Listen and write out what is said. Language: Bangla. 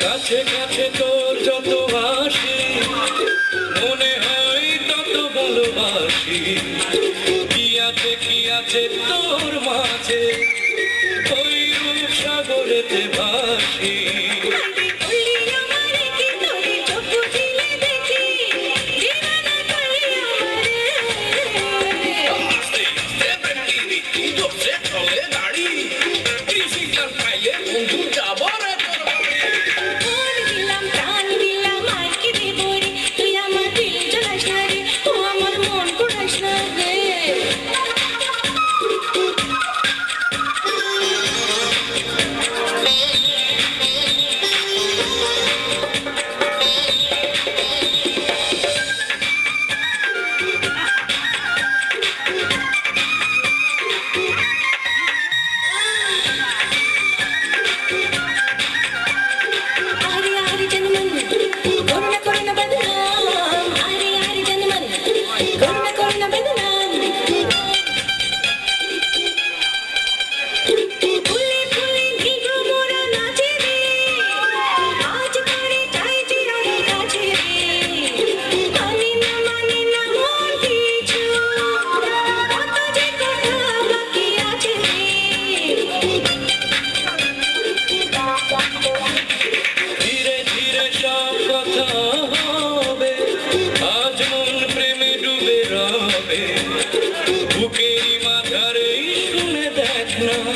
কাছে কাছে তোর যত হাসি, মনে হয় তত ভালোবাসি। কি আছে কি আছে তোর মাঝে? ওই রূপ সাগরেতে ভাসি। Pedro